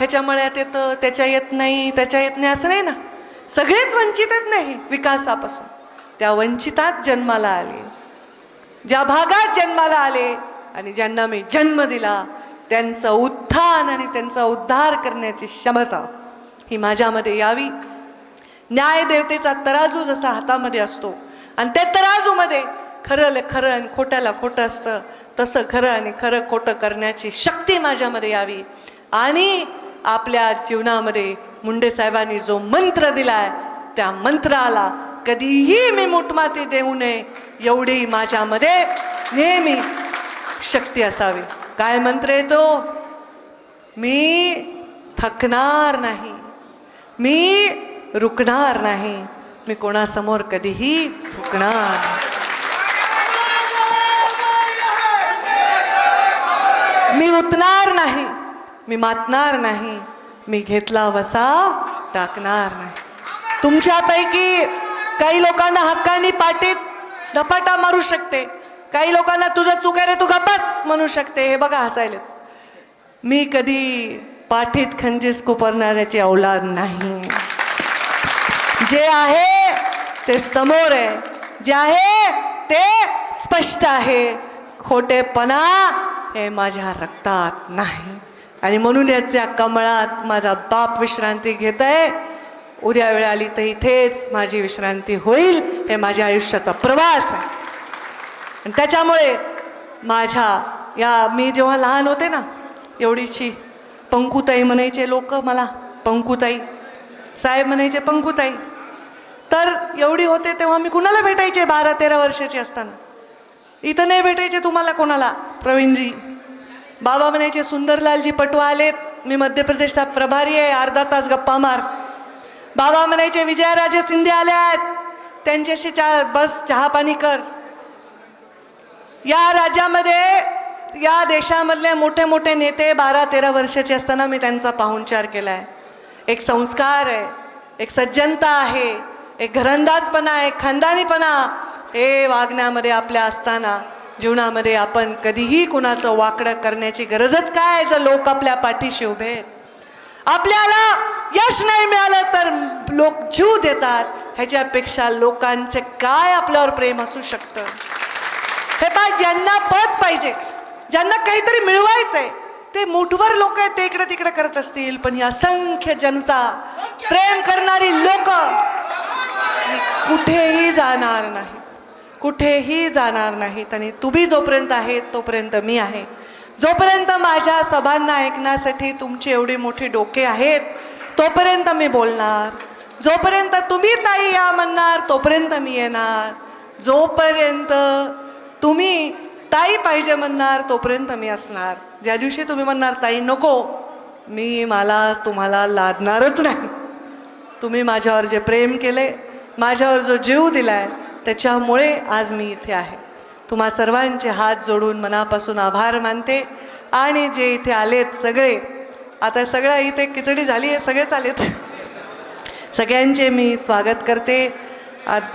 ह्याच्या मळ्यात येतं त्याच्या येत नाही त्याच्या येत नाही असं नाही ना? सगळेच वंचित आहेत नाही विकासापासून. त्या वंचितात जन्माला आले. ज्या भागात जन्माला आले आणि ज्यांना मी जन्म दिला त्यांचं उत्थान आणि त्यांचा उद्धार करण्याची क्षमता ही माझ्यामध्ये यावी. न्यायदेवतेचा तराजू जसा हातामध्ये असतो आणि त्या तराजूमध्ये खरं खरं आणि खोट्याला खोटं असतं तसं खरं आणि खरं खोटं करण्याची शक्ती माझ्यामध्ये यावी. आणि आपल्या जीवनामध्ये मुंडे साहेबांनी जो मंत्र दिलाय त्या मंत्राला कधीही मी मुठमाती देऊ नये एवढी माझ्यामध्ये नेहमी शक्ती असावी. काय मंत्र येतो मी थकणार नाही. मी रुकणार नाही. मी कोणासमोर कधीही झुकणार मी उतणार नाही. मी मातणार नाही. मी घेतला वसा टाकणार नाही. तुमच्यापैकी काही लोकांना हक्कानी पाठीत धपाटा मारू शकते. काही लोकांना तुझं चुक आहे रे तू गप्पास म्हणू शकते. हे बघा हसायले मी कधी पाठीत खंजीस कुपरणाऱ्याची औलाद नाही. जे आहे ते समोर आहे. जे आहे ते स्पष्ट आहे. खोटेपणा हे माझ्या रक्तात नाही. आणि म्हणून याच्या कमळात माझा बाप विश्रांती घेत आहे. उद्या वेळ आली तर इथेच माझी विश्रांती होईल हे माझ्या आयुष्याचा प्रवास आहे. आणि त्याच्यामुळे माझ्या या मी जेव्हा लहान होते ना एवढीची पंकुताई म्हणायचे लोक मला पंकुताई साहेब म्हणायचे पंकुताई. तर एवढी होते तेव्हा मी कुणाला भेटायचे बारा तेरा वर्षाची असताना? इथं नाही भेटायचे तुम्हाला कोणाला प्रवीणजी. बाबा म्हणायचे सुंदरलालजी पटवा आलेत मी मध्य प्रदेशचा प्रभारी आहे अर्धा तास गप्पा मार. बाबा म्हणायचे विजयाराजे शिंदे आले आहेत. त्यांच्याशी चा बस चहा पाणी कर. या राज्यामध्ये या देशामधले मोठे मोठे नेते बारा तेरा वर्षाचे असताना मी त्यांचा पाहुणचार केला आहे एक संस्कार आहे एक सज्जनता आहे एक घरंदाजपणा आहे खानदानीपणा हे वागण्यामध्ये आपल्या असताना जीवनामध्ये आपण कधीही कुणाचं वाकडं करण्याची गरजच काय आहे? जर लोक आपल्या पाठीशी उभे आपल्याला यश नाही मिळालं तर लोक जीव देतात. ह्याच्यापेक्षा लोकांचे काय आपल्यावर प्रेम असू शकतं? हे पा ज्यांना पद पाहिजे ज्यांना काहीतरी मिळवायचंय ते मुठभर लोक आहेत ते इकडे तिकडे करत असतील. पण ही असंख्य जनता प्रेम करणारी लोक कुठेही जाणार नाही कुठेही जाणार नाहीत आणि तुम्ही जोपर्यंत आहेत तोपर्यंत मी आहे. जोपर्यंत माझ्या सभांना ऐकण्यासाठी तुमची एवढी मोठी डोके आहेत तोपर्यंत मी बोलणार. जोपर्यंत तुम्ही ताई या म्हणणार तोपर्यंत मी येणार. जोपर्यंत तुम्ही ताई पाहिजे म्हणणार तोपर्यंत मी असणार. ज्या दिवशी तुम्ही म्हणणार ताई नको. मी मला तुम्हाला लादणारच नाही. तुम्ही माझ्यावर जे प्रेम केले माझ्यावर जो जीव दिला आहे त्याच्यामुळे आज मी इथे आहे. तुम्हा सर्वांचे हात जोडून मनापासून आभार मानते. आणि जे इथे आलेत सगळे आता सगळ्या इथे खिचडी झाली आहे सगळेच आलेत सगळ्यांचे मी स्वागत करते.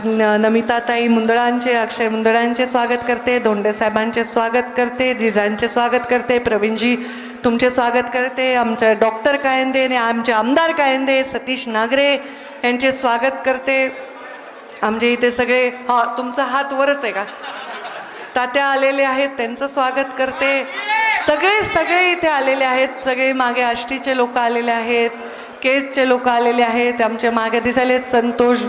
न- नमिताताई मुंदळांचे अक्षय मुंदळांचे स्वागत करते. धोंडेसाहेबांचे स्वागत करते. जिजांचे स्वागत करते. प्रवीणजी तुमचे स्वागत करते. आमच्या डॉक्टर कायंदे आणि आमचे आमदार कायंदे सतीश नागरे यांचे स्वागत करते. आमचे इथे सगळे हा तुमचा हात वरच आहे का? तात्या आलेले आहेत त्यांचं स्वागत करते. सगळे सगळे इथे आलेले आहेत सगळे मागे आष्टीचे लोक आलेले आहेत केसचे लोक आलेले आहेत आमचे मागे दिसायलेत संतोष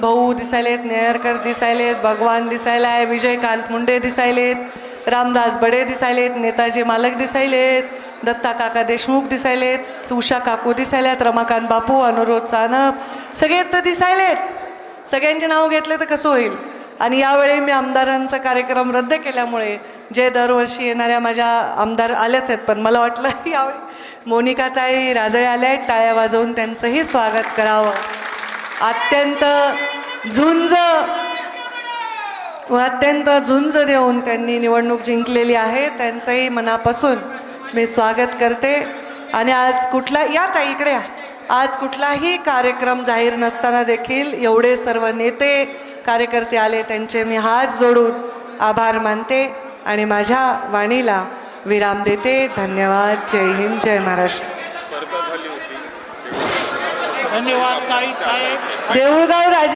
भाऊ दिसायलेत नेहरकर दिसायलेत भगवान दिसायला आहे विजयकांत मुंडे दिसायलेत रामदास बडे दिसायलेत नेताजी मालक दिसायलेत दत्ता काका देशमुख दिसायलेत उषा काकू दिसायल्यात रमाकांत बापू अनुरोध सानप सगळे तर दिसायलेत सगळ्यांचे नाव घेतले तर कसं होईल? आणि यावेळी मी आमदारांचा कार्यक्रम रद्द केल्यामुळे जे दरवर्षी येणाऱ्या माझ्या आमदार आल्याच आहेत पण मला वाटलं यावेळी मोनिकाताई राजळे आल्या आहेत टाळ्या वाजवून त्यांचंही स्वागत करावं. अत्यंत झुंज व अत्यंत झुंज देऊन त्यांनी निवडणूक जिंकलेली आहे त्यांचंही मनापासून मी स्वागत करते. आणि आज कुठला या ताई इकडे या. आज कुठलाही कार्यक्रम जाहीर नसताना देखील एवढे सर्व नेते कार्यकर्ते आले त्यांचे मी हात जोडून आभार मानते आणि माझ्या वाणीला विराम देते. धन्यवाद. जय हिंद. जय महाराष्ट्र. धन्यवाद. देऊळगाव राज